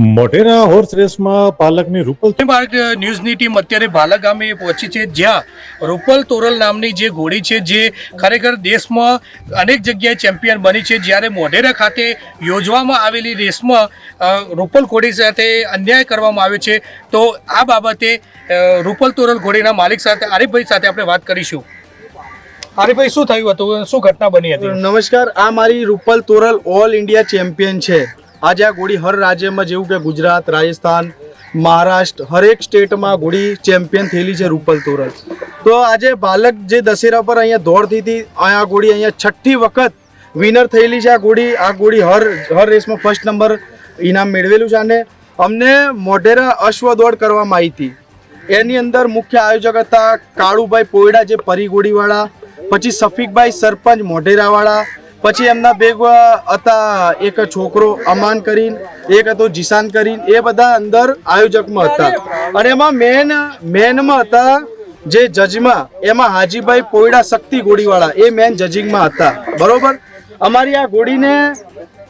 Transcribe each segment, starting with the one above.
Modhera horse રેસમાં પાલકની રૂપલ ભારત ન્યૂઝની team અત્યારે ભાલા ગામે પહોંચી છે જ્યાં રૂપલ તોરલ નામની જે ઘોડી છે જે ખરેખર દેશમાં અનેક જગ્યાએ ચેમ્પિયન બની છે. જ્યારે મોઢેરા ખાતે યોજવામાં આવેલી રેસમાં રૂપલ ઘોડી સાથે અન્યાય કરવામાં આવ્યો છે. તો આ બાબતે રૂપલ તોરલ ઘોડીના માલિક સાથે આરીફભાઈ સાથે આપણે વાત કરીશું. આરીફભાઈ શું થયું હતું? શું ઘટના બની હતી? નમસ્કાર આ મારી Rupal Toral all India champion છે. આજે આ ઘોડી હર રાજ્યમાં જેવું કે ગુજરાત, રાજસ્થાન, મહારાષ્ટ્ર, હરેક સ્ટેટમાં ઘોડી ચેમ્પિયન થયેલી છે રૂપલ તોરલ. તો આજે બાલક જે દશેરા પર અહીંયા દોડતી હતી, આ ઘોડી અહીંયા છઠ્ઠી વખત વિનર થયેલી છે આ ઘોડી આ ઘોડી હર હર રેસમાં ફર્સ્ટ નંબર ઇનામ મેળવેલું છે અને અમને મોઢેરા અશ્વ દોડ કરવામાં આવી હતી. એની અંદર મુખ્ય આયોજક હતા કાળુભાઈ પોયડા, જે પરિગોડીવાળા પછી સફીકભાઈ સરપંચ મોઢેરાવાળા પછી એમના ભેગા હતા એક છોકરો અમાન કરીને, એક હતો જીસાન કરીને, એ બધા અંદર આયોજકમાં હતા. અને એમાં મેન મેનમાં હતા જે જજમાં, એમાં હાજીભાઈ પોયડા શક્તિ ગોળીવાળા, એ મેન જજિંગમાં હતા. બરોબર? અમારી આ ગોળીને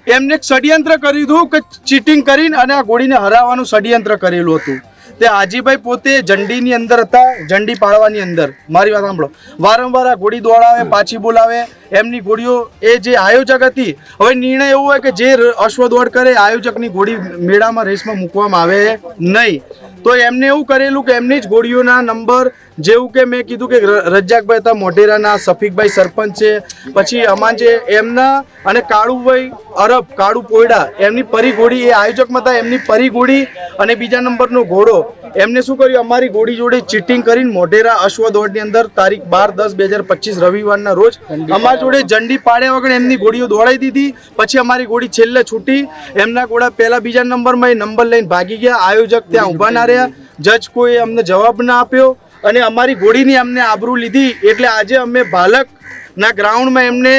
એમને ષડયંત્ર કર્યું હતું કે ચીટિંગ કરીને અને આ ગોળીને હરાવવાનું ષડયંત્ર કરેલું હતું. તે હાજીભાઈ પોતે ઝંડીની અંદર હતા, ઝંડી પાડવાની અંદર. મારી વાત સાંભળો. વારંવાર આ ઘોડી દોડાવે, પાછી બોલાવે. એમની ઘોડીઓ એ જે આયોજક હતી, હવે નિર્ણય એવો હોય કે જે અશ્વ અશ્વદોડ કરે, આયોજકની ઘોડી મેળામાં, રેસમાં મૂકવામાં આવે નહીં. તો એમને એવું કરેલું કે એમની જ ઘોડીઓના નંબર જેવું કે મેં કીધું કે રજાકભાઈ હતા મોઢેરાના સફીકભાઈ સરપંચ છે પછી અમાન છે એમના અને કાળુભાઈ અરબ કાળુ પોયડા એમની પરી ઘોડી એ આયોજકમાં હતા એમની પરી ઘોડી અને બીજા નંબરનો ઘોડો. એમને શું કર્યું? અમારી ઘોડી જોડે ચીટિંગ કરીને મોઢેરા અશ્વ દોડની અંદર તારીખ બાર દસ બે હજાર પચીસ રવિવારના રોજ અમારી જોડે ઝંડી પાડ્યા વગર એમની ઘોડીઓ દોડાઈ દીધી. પછી અમારી ઘોડી છેલ્લે છૂટી. એમના ઘોડા પહેલા બીજા નંબરમાં એ નંબર લઈને ભાગી ગયા. આયોજક ત્યાં ઊભા ના રહ્યા. જજ કોઈ અમને જવાબ ના આપ્યો. અને અમારી ઘોડીની અમને આબરૂ લીધી. એટલે આજે અમે બાલકના ગ્રાઉન્ડમાં એમને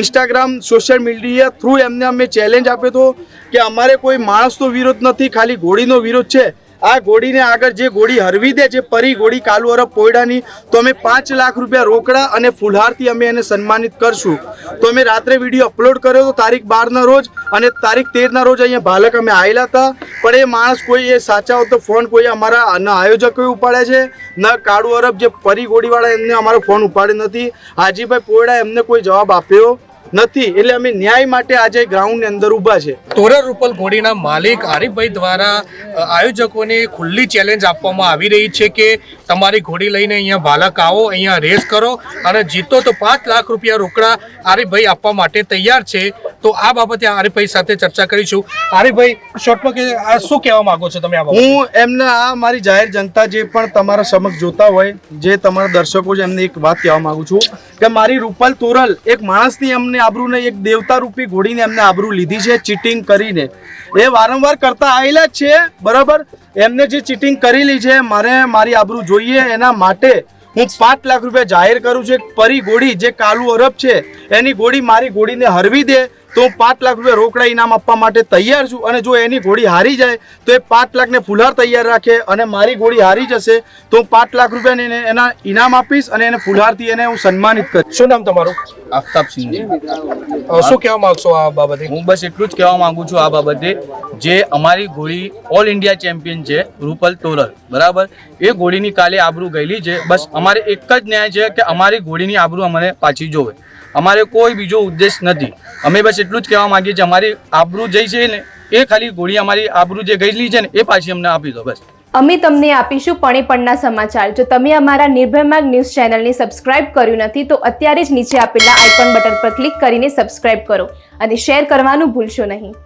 ઇન્સ્ટાગ્રામ સોશિયલ મીડિયા થ્રુ એમને અમે ચેલેન્જ આપ્યો હતો કે અમારે કોઈ માણસનો વિરોધ નથી, ખાલી ઘોડીનો વિરોધ છે. આ ઘોડીને આગળ જે ઘોડી હરવી દે છે પરી ઘોડી કાલુ અરબ પોયડાની, તો અમે પાંચ લાખ રૂપિયા રોકડા અને ફુલહારથી અમે એને સન્માનિત કરશું. તો અમે રાત્રે વીડિયો અપલોડ કર્યો હતો તારીખ બારના રોજ અને તારીખ તેરના રોજ અહીંયા બાલક અમે આવેલા હતા. પણ એ માણસ કોઈ એ સાચા હોત તો ફોન કોઈ અમારા ન આયોજકોએ ઉપાડે છે, ન કાળુ અરબ જે પરી ઘોડીવાળા એમને અમારો ફોન ઉપાડ્યો નથી. હાજીભાઈ પોયડા એમને કોઈ જવાબ આપ્યો? નથી. એટલે અમે ન્યાય માટે આજે ગ્રાઉન્ડની અંદર ઊભા છે. તોરા રૂપલ ઘોડીના માલિક આરીફભાઈ દ્વારા આયોજકોને ખુલ્લી ચેલેન્જ આપવામાં આવી રહી છે કે તમારી ઘોડી લઈને અહીંયા ભાલક આવો, અહીંયા રેસ કરો અને જીતો તો પાંચ લાખ રૂપિયા રોકડા આરીફભાઈ આપવા માટે તૈયાર છે. તો આ બાબતે આરિફભાઈ સાથે ચર્ચા કરીશું. આરિફભાઈ શોર્ટમાં કે શું કહેવા માંગો છો તમે હું એમને આ મારી જાહેર જનતા જે પણ તમારા સમક્ષ જોતા હોય, જે તમારા દર્શકો છે, એમને એક વાત કહેવા માંગુ છું કે મારી રૂપલ તોરલ એક માણસની એમને આબરૂને એક દેવતા રૂપી ઘોડીને એમને આબરૂ લીધી છે ચીટિંગ કરીને. એ વારંવાર કરતા આવેલા જ છે, બરાબર? એમને જે ચીટિંગ કરેલી છે, મારે મારી આબરૂ જોઈએ, એના માટે હું પાંચ લાખ રૂપિયા જાહેર કરું છું. એક પરી ઘોડી, જે કાલુ અરબ છે, એની ઘોડી મારી ઘોડીને હરવી દે તો હું પાંચ લાખ રૂપિયા રોકડા ઇનામ આપવા માટે તૈયાર છું. અને જો એની ઘોડી હારી જાય તો એ પાંચ લાખને ફુલહાર તૈયાર રાખે અને મારી ઘોડી હારી જશે તો હું પાંચ લાખ રૂપિયાને એને એના ઇનામ આપીશ અને એને ફુલહારથી એને હું સન્માનિત કરીશ. શું નામ તમારું? આફતાબ શું કહેવા માંગશો આ બાબતે? હું બસ એટલું જ કહેવા માંગુ છું આ બાબતે જે અમારી ઘોડી ઓલ ઇન્ડિયા ચેમ્પિયન છે રૂપલ તોરલ. બરાબર? એ ઘોડીની કાલે આબરૂ ગયેલી છે. બસ અમારે એક જ ન્યાય છે કે અમારી ઘોડીની આબરૂ અમને પાછી જોવે. અમારે કોઈ બીજો ઉદ્દેશ નથી. અમે બસ એટલું જ કહેવા માંગીએ છીએ, અમારી આબરૂ જઈ છે ને, એ ખાલી ગોળી અમારી આબરૂ જે ગયેલી છે ને, એ પાછી અમને આપી દો, બસ. અમે તમને આપીશું પણે પણના સમાચાર. જો તમે અમારા નિર્ભય માર્ગ ન્યૂઝ ચેનલને સબસ્ક્રાઇબ કર્યું નથી, તો અત્યારે જ નીચે આપેલા આઇકોન બટન પર ક્લિક કરીને સબસ્ક્રાઇબ કરો અને શેર કરવાનું ભૂલશો નહીં.